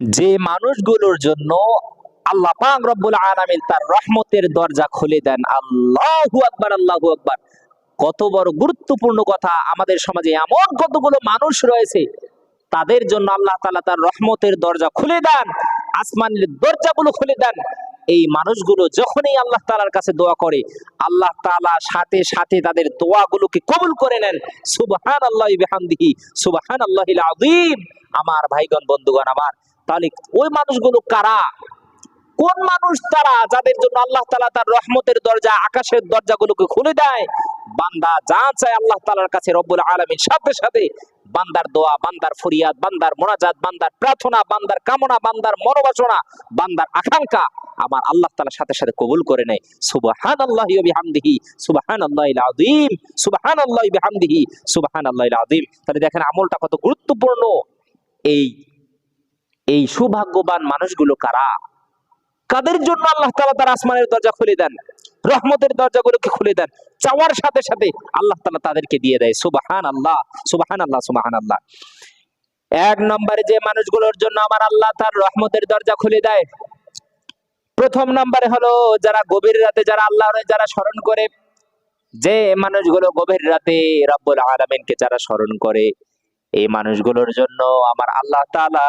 যে মানুষগুলোর জন্য আল্লাহ পাক রব্বুল আলামিন তার রহমতের দরজা খুলে দেন। আল্লাহু আকবার আল্লাহু আকবার। কত বড় গুরুত্বপূর্ণ কথা। আমাদের সমাজে এমন কতগুলো মানুষ রয়েছে, তাদের জন্য আল্লাহ তাআলা তার রহমতের দরজা খুলে দেন, আসমানের দরজাগুলো খুলে দেন। এই মানুষগুলো যখনই আল্লাহ তালার কাছে দোয়া করে, আল্লাহ তালা সাথে সাথে তাদের দোয়াগুলোকে কবুল করে নেন। সুবহানাল্লাহি বিহামদিহি, সুবহানাল্লাহিল আযীম। আমার ভাইগণ, বন্ধুগণ, আমার তাহলে ওই মানুষগুলো কারা? কোন মানুষ তারা যাদের জন্য আল্লাহ তালা তার রহমতের দরজা, আকাশের দরজাগুলোকে খুলে দেয়? বান্দা যা চায় আল্লাহ তালার কাছে রব্বুল আলমীর সাথে সাথে বান্দার দোয়া, বান্দার ফরিয়াদ, বান্দার মোনাজাত, বান্দার প্রার্থনা, বান্দার কামনা, বান্দার মনোবাসনা, বান্দার আকাঙ্ক্ষা আমার আল্লাহ তালার সাথে সাথে কবুল করে নেয়। সুবাহান আল্লাহ বিহামদিহি সুবাহান আল্লাহ আদিম সুবাহান আল্লাহ বিহামদিহি সুবাহান আল্লাহ আদিম তাহলে দেখেন আমলটা কত গুরুত্বপূর্ণ। এই এই সৌভাগ্যবান মানুষগুলো কারা? কাদের জন্য আল্লাহ তালা তার আসমানের দরজা খুলে দেন? রহমতের দরজাগুলোকে খুলে দেন। চাওয়ার সাথে সাথে আল্লাহ তালা তাদেরকে দিয়ে দেয়। সুবাহান আল্লাহ সুবাহান আল্লাহ সুবাহান আল্লাহ এক নম্বরে যে মানুষগুলোর জন্য আমার আল্লাহ তার রহমতের দরজা খুলে দেয়, প্রথম নম্বরে হলো যারা গভীর রাতে যারা আল্লাহর যারা স্মরণ করে, যে মানুষগুলো গভীর রাতে রব্বুল আলমিনকে যারা স্মরণ করে এই মানুষগুলোর জন্য আমার আল্লাহ তাআলা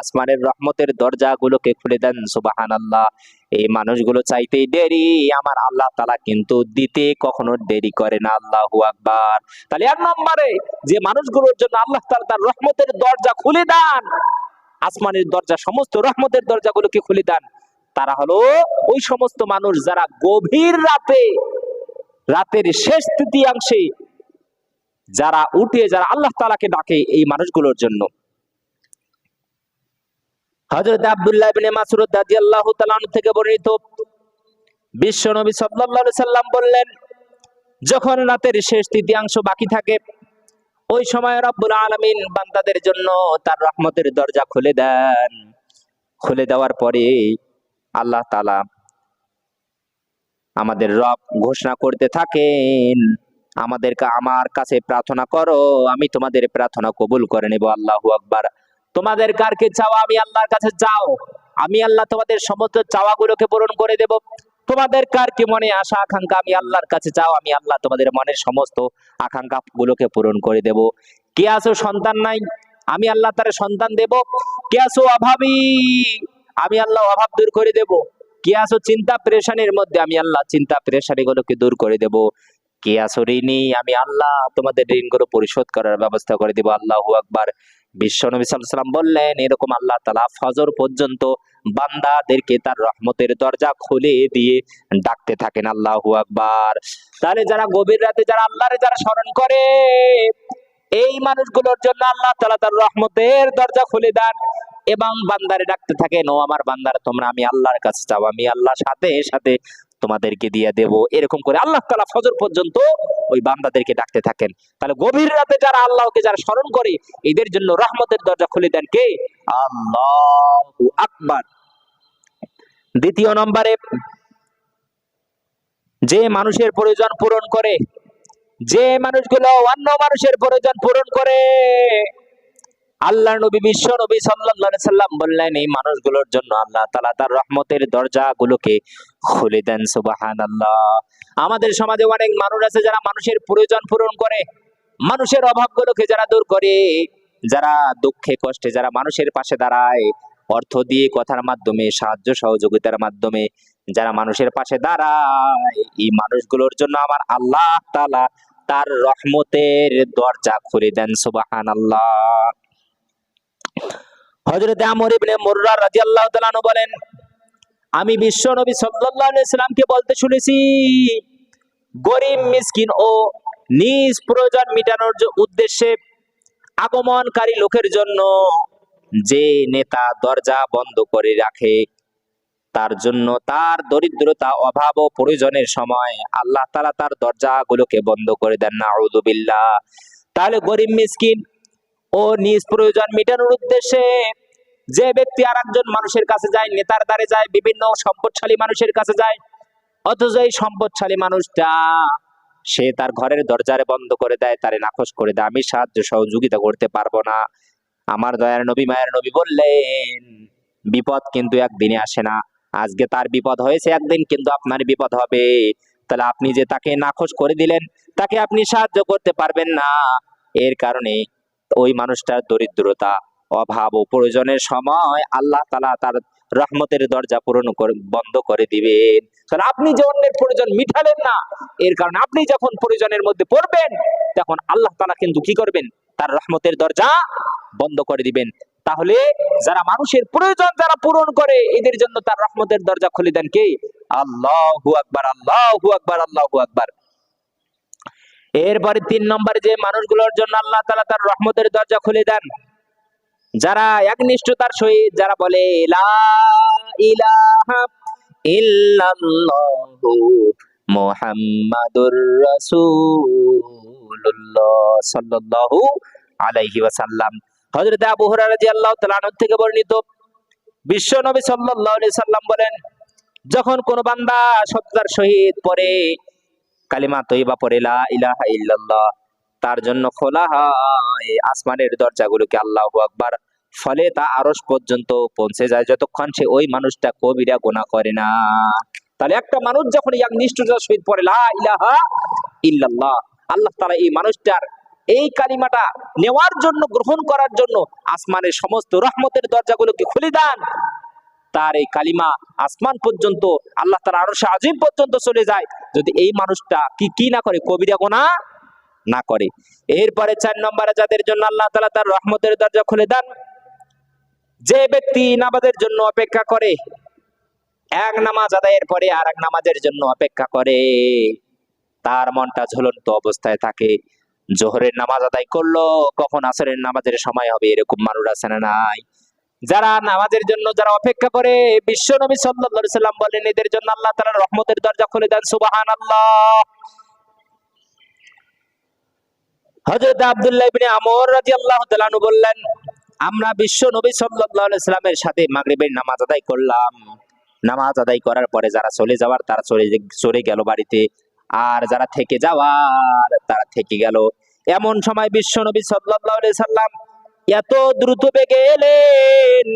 আসমানের রহমতের দরজাগুলোকে খুলে দেন সুবাহান আল্লাহ এই মানুষগুলো চাইতেই দেরি, আমার আল্লাহ তালা কিন্তু দিতে কখনো দেরি করে না, আল্লাহ আকবার। তাহলে এক নম্বরে যে মানুষগুলোর জন্য আল্লাহ তালা তার রহমতের দরজা খুলে দেন, আসমানের দরজা, সমস্ত রহমতের দরজাগুলোকে খুলে দেন, তারা হলো ওই সমস্ত মানুষ যারা গভীর রাতে, রাতের শেষ তৃতীয়াংশে যারা উঠে যারা আল্লাহ তালাকে ডাকে এই মানুষগুলোর জন্য। হযরত আব্দুল্লাহ ইবনে মাসউদ রাদিয়াল্লাহু তাআলা থেকে বর্ণিত বিশ্ব নবী সাল্লাল্লাহু সাল্লাম বললেন, যখন রাতের শেষ তৃতীয়াংশ বাকি থাকে, ওই সময় রব্বুল আলামিন বান্দাদের জন্য তার রহমতের দরজা খুলে দেন। খুলে দেওয়ার পরে আল্লাহ তাআলা আমাদের রব ঘোষণা করতে থাকেন। আমাদেরকে আমার কাছে প্রার্থনা করো, আমি তোমাদের প্রার্থনা কবুল করে নেব, আল্লাহু আকবার। তোমাদের কারকে চাওয়া? আমি আল্লাহর কাছে চাও আমি আল্লাহ তোমাদের সমস্ত চাওয়াগুলোকে পূরণ করে দেব। তোমাদের কার কি মনে আশা, আকাঙ্ক্ষা? আমি আল্লাহর কাছে চাও আমি আল্লাহ তোমাদের মনের সমস্ত আকাঙ্ক্ষা গুলোকে পূরণ করে দেব। কে আছো সন্তান নাই? আমি আল্লাহ তার সন্তান দেব। কে আছো অভাবী? আমি আল্লাহ অভাব দূর করে দেব। কে আছো চিন্তা প্রেশানির মধ্যে? আমি আল্লাহ চিন্তা প্রেশানি গুলোকে দূর করে দেব। কে আছো ঋণী আমি আল্লাহ, তোমাদের ঋণগুলো পরিশোধ করার ব্যবস্থা করে দেব। আল্লাহু আকবার। বিশ্ব নবী সাল্লাম বললেন, এরকম আল্লাহ তাআলা ফজর পর্যন্ত বান্দাদেরকে তার রহমতের দরজা খুলে দিয়ে ডাকতে থাকেন। আল্লাহু আকবার। তাহলে যারা গভীর রাতে যারা আল্লাহরে যারা স্মরণ করে, এই মানুষগুলোর জন্য আল্লাহ তালা তার রহমতের দরজা খুলে দেন এবং বান্দারে ডাকতে থাকেন, ও আমার বান্দার, তোমরা আমি আল্লাহর কাছে চাও, আমি আল্লাহর সাথে সাথে তোমাদেরকে দিয়ে দেব। এরকম করে আল্লাহ তাআলা ফজর পর্যন্ত ওই বান্দাদেরকে ডাকতে থাকেন। তাহলে গভীর রাতে যারা আল্লাহকে যারা স্মরণ করে, এদের জন্য রহমতের দরজা খুলে দেন কে? আল্লাহু আকবার। দ্বিতীয় নম্বরে, যে মানুষের প্রয়োজন পূরণ করে, যে মানুষগুলো অন্য মানুষের প্রয়োজন পূরণ করে আল্লাহ নবী বিশ্ব নবী সাল্লাল্লাহু সাল্লাম বললেন, এই মানুষগুলোর জন্য আল্লাহ তালা তার রহমতের দরজাগুলোকে খুলে দেন, সুবহানাল্লাহ। আমাদের সমাজে অনেক মানুষ আছে যারা মানুষের প্রয়োজন পূরণ করে, মানুষের অভাবগুলোকে যারা দূর করে, যারা দুঃখে, কষ্টে, যারা মানুষের পাশে দাঁড়ায়, অর্থ দিয়ে কথার মাধ্যমে, সাহায্য সহযোগিতার মাধ্যমে যারা মানুষের পাশে দাঁড়ায়, এই মানুষগুলোর জন্য আমার আল্লাহ তাআলা তার রহমতের দরজা খুলে দেন, সুবহানাল্লাহ। হযরত আমর ইবনে বলেন, আমি বিশ্ব নবী সাল্লাল্লাহু বলতে শুনেছি, গরিব, মিসকিন ও নিজ প্রয়োজন মেটানোর উদ্দেশ্যে আগমনকারী লোকের জন্য যে নেতা দরজা বন্ধ করে রাখে, তার জন্য তার দরিদ্রতা, অভাব ও প্রয়োজনের সময় আল্লাহ তাআলা তার দরজাগুলোকে বন্ধ করে দেন, নাউযুবিল্লাহ। তাহলে গরিব, মিসকিন ও নিজ প্রয়োজন মেটানোর উদ্দেশ্যে যে ব্যক্তি আর একজন মানুষের কাছে যায়, নেতার দ্বারে যায়, বিভিন্ন সম্পদশালী মানুষের কাছে যায়, অথচ এই সম্পদশালী মানুষটা সে তার ঘরের দরজারে বন্ধ করে দেয়, তারে নাকচ করে দেয়। আমি সাহায্য সহযোগিতা করতে পারব না। আমার দয়ার নবী, মায়ের নবী বললেন, বিপদ কিন্তু একদিনে আসে না। আজকে তার বিপদ হয়েছে একদিন, কিন্তু আপনার বিপদ হবে। তাহলে আপনি যে তাকে নাখোশ করে দিলেন, তাকে আপনি সাহায্য করতে পারবেন না। এর কারণে ওই মানুষটার দরিদ্রতা, অভাব ও প্রয়োজনের সময় আল্লাহ তালা তার রহমতের দরজা পূরণ বন্ধ করে দিবেন। তাহলে আপনি যে অন্যের প্রয়োজন মিঠালেন না, এর কারণে আপনি যখন প্রয়োজনের মধ্যে পড়বেন, তখন আল্লাহ তালা কিন্তু কি করবেন? তার রহমতের দরজা বন্ধ করে দিবেন। তাহলে যারা মানুষের প্রয়োজন যারা পূরণ করে, এদের জন্য তার রহমতের দরজা খুলে দেন কে? আল্লাহু আকবার আল্লাহু আকবার আল্লাহু আকবার। এরপরে তিন নম্বরে যে মানুষগুলোর জন্য আল্লাহ তালা তার রহমতের দরজা খুলে দেন, যারা একনিষ্ঠতার সহিত, যারা বলে থেকে বর্ণিত, বিশ্ব নবী সাল্লাম বলেন, যখন কোন বান্দা সত্তার সহিত পড়ে কালিমা তৈবা লা ইলাহা ইল্লাল্লাহ তার জন্য খোলা হয় আসমানের দরজাগুলোকে আল্লাহু আকবার। ফলে তা আরশ পর্যন্ত পৌঁছে যায় যতক্ষণ সে ওই মানুষটা কবিরা গোনা করে না। তাহলে একটা মানুষ যখন এক নিষ্ঠতার সহিত পড়ে ইলাহা ইল্লাল্লাহ আল্লাহ তাআলা এই মানুষটার এই কালিমাটা নেওয়ার জন্য, গ্রহণ করার জন্য আসমানের সমস্ত রহমতের দরজাগুলোকে খুলে দেন। তার এই কালিমা আসমান পর্যন্ত, আল্লাহ তার আরও আজিম পর্যন্ত চলে যায়। যদি এই মানুষটা কি কি না করে, কবিরা গোনা না করে। এরপরে চার নম্বরে যাদের জন্য আল্লাহ তালা তার রহমতের দরজা খুলে দেন, যে ব্যক্তি নামাজের জন্য অপেক্ষা করে, এক নামাজ আদায়ের পরে আর এক নামাজের জন্য অপেক্ষা করে, তার মনটা ঝুলন্ত অবস্থায় থাকে। জোহরের নামাজ আদায় করল, কখন আসরের নামাজের সময় হবে, এরকম মানুষ আছে না নাই? যারা নামাজের জন্য, যারা অপেক্ষা করে বিশ্ব নবী সাল্লাল্লাহু সাল্লাম বলেন, এদের জন্য আল্লাহ তাআলা রহমতের দরজা খুলে দেন রাদিয়াল্লাহু তাআলা আনহু বললেন, আমরা বিশ্ব নবী সাথে নামাজ আদায় করলাম। নামাজ আদায় করার পরে যারা চলে যাওয়ার, তারা চলে চলে গেল বাড়িতে। আর যারা থেকে যাওয়ার, তারা থেকে গেল। এমন সময় বিশ্ব নবী সাল্লাল্লাহু সাল্লাম এত দ্রুত বেগে এলেন।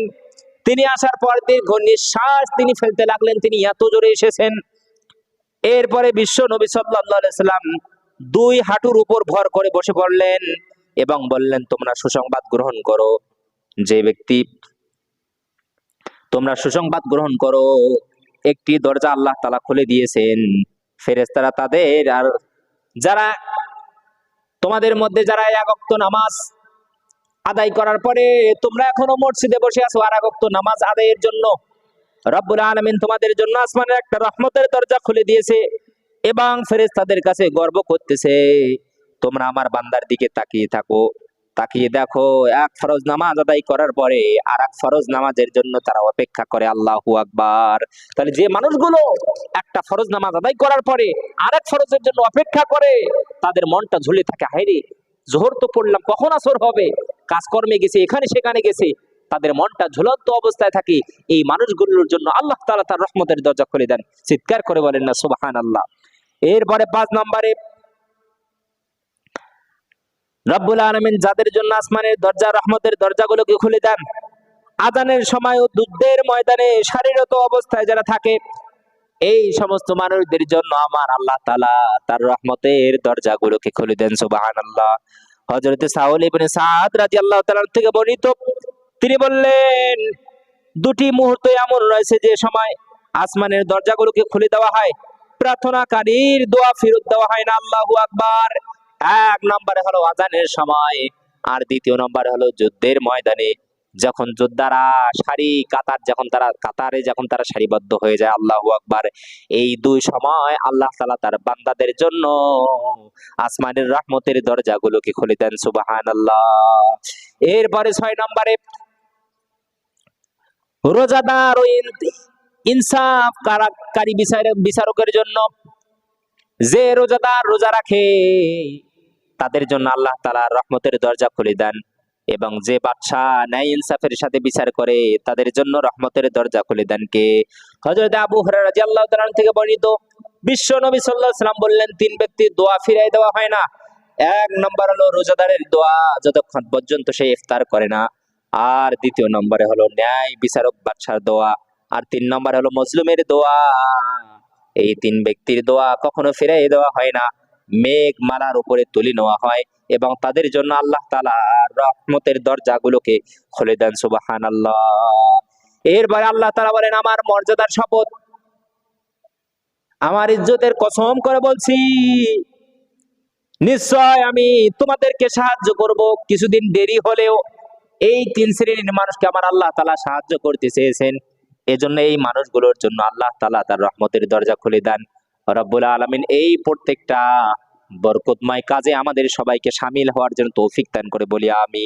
তিনি আসার পর দীর্ঘ নিঃশ্বাস তিনি ফেলতে লাগলেন, তিনি এত জোরে এসেছেন। এরপরে বিশ্ব নবী সাল্লাম দুই হাঁটুর উপর ভর করে বসে পড়লেন এবং বললেন, তোমরা সুসংবাদ গ্রহণ করো। যে ব্যক্তি তোমরা সুসংবাদ গ্রহণ করো, একটি দরজা আল্লাহ তালা খুলে দিয়েছেন। ফেরেস্তারা তাদের আর যারা তোমাদের মধ্যে যারা একক্ত নামাজ আদায় করার পরে তোমরা এখনও মসজিদে বসে আছো আর একক্ত নামাজ আদায়ের জন্য। রব্বুল আলমিন তোমাদের জন্য আসমানের একটা রহমতের দরজা খুলে দিয়েছে এবং ফেরেজ তাদের কাছে গর্ব করতেছে। তোমরা আমার বান্দার দিকে তাকিয়ে থাকো, তাকিয়ে দেখো, এক ফরজ নামাজ আদায় করার পরে আর এক ফরজ নামাজের জন্য তারা অপেক্ষা করে, আল্লাহু আকবার। তাহলে যে মানুষগুলো একটা ফরজ নামাজ আদায় করার পরে আর এক ফরজের জন্য অপেক্ষা করে, তাদের মনটা ঝুলে থাকে হাইরে জোহর তো পড়লাম, কখন আসর হবে? কাজকর্মে গেছে, এখানে সেখানে গেছে, তাদের মনটা ঝুলন্ত অবস্থায় থাকে। এই মানুষগুলোর জন্য আল্লাহ তাআলা তার রহমতের দরজা খুলে দেন। চিৎকার করে বলেন না সুবাহান আল্লাহ এরপরে পাঁচ নম্বরে, রব্বুল আলমিন যাদের জন্য আসমানের দরজা, রহমতের দরজাগুলোকে খুলে দেন। আজানের সময় ও যুদ্ধের ময়দানে শারীরত অবস্থায় যারা থাকে, এই সমস্ত মানুষদের জন্য আমার আল্লাহ তালা তার রহমতের দরজাগুলোকে খুলে দেন সুবাহান আল্লাহ হজরত সাউল ইবনে সাদ রাদিয়াল্লাহু তাআলা থেকে বর্ণিত, তিনি বললেন, দুটি মুহূর্ত এমন রয়েছে যে সময় আসমানের দরজাগুলোকে খুলে দেওয়া হয়, প্রার্থনাকারীর দোয়া ফেরত দেওয়া হয় না, আল্লাহু আকবার। এক নম্বরে হলো আজানের সময়, আর দ্বিতীয় নম্বরে হলো যুদ্ধের ময়দানে। যখন যোদ্ধারা সারি কাতার যখন তারা, কাতারে যখন তারা সারিবদ্ধ হয়ে যায়, আল্লাহু আকবার, এই দুই সময় আল্লাহ তাআলা তার বান্দাদের জন্য আসমানের রহমতের দরজাগুলোকে খুলে দেন, সুবহানাল্লাহ। এরপরে ছয় নম্বরে, রোজাদার ও ইনসাফ কারি বিচারক বিচারকের জন্য যে রোজাদার রোজা রাখে, তাদের জন্য আল্লাহ তালা রহমতের দরজা খুলে দেন। এবং যে বাদশাহ ন্যায় ইনসাফের সাথে বিচার করে, তাদের জন্য রহমতের দরজা খুলে দেন কে? হযরত আবু তাআলা আনহু থেকে বর্ণিত, বিশ্ব নবী আলাইহি সাল্লাম বললেন, তিন ব্যক্তির দোয়া ফিরাই দেওয়া হয় না। এক নম্বর হলো রোজাদারের দোয়া, যতক্ষণ পর্যন্ত সে ইফতার করে না। আর দ্বিতীয় নম্বরে হলো ন্যায় বিচারক বাদশার দোয়া। আর তিন নম্বরে হলো মজলুমের দোয়া। এই তিন ব্যক্তির দোয়া কখনো ফিরাই দেওয়া হয় না। মেঘ মালার উপরে তুলে নেওয়া হয় এবং তাদের জন্য আল্লাহ তালা রহমতের দরজাগুলোকে খুলে দেন সুবাহান আল্লাহ এরপরে আল্লাহ তালা বলেন, আমার মর্যাদার শপথ, আমার ইজ্জতের কসম করে বলছি, নিশ্চয় আমি তোমাদেরকে সাহায্য করব। কিছুদিন দেরি হলেও এই তিন শ্রেণির মানুষকে আমার আল্লাহ তালা সাহায্য করতে চেয়েছেন। এজন্য এই মানুষগুলোর জন্য আল্লাহ তালা তার রহমতের দরজা খুলে দেন। রব্বুল আলমিন এই প্রত্যেকটা বরকতময় কাজে আমাদের সবাইকে সামিল হওয়ার জন্য তৌফিক দান করে বলি আমি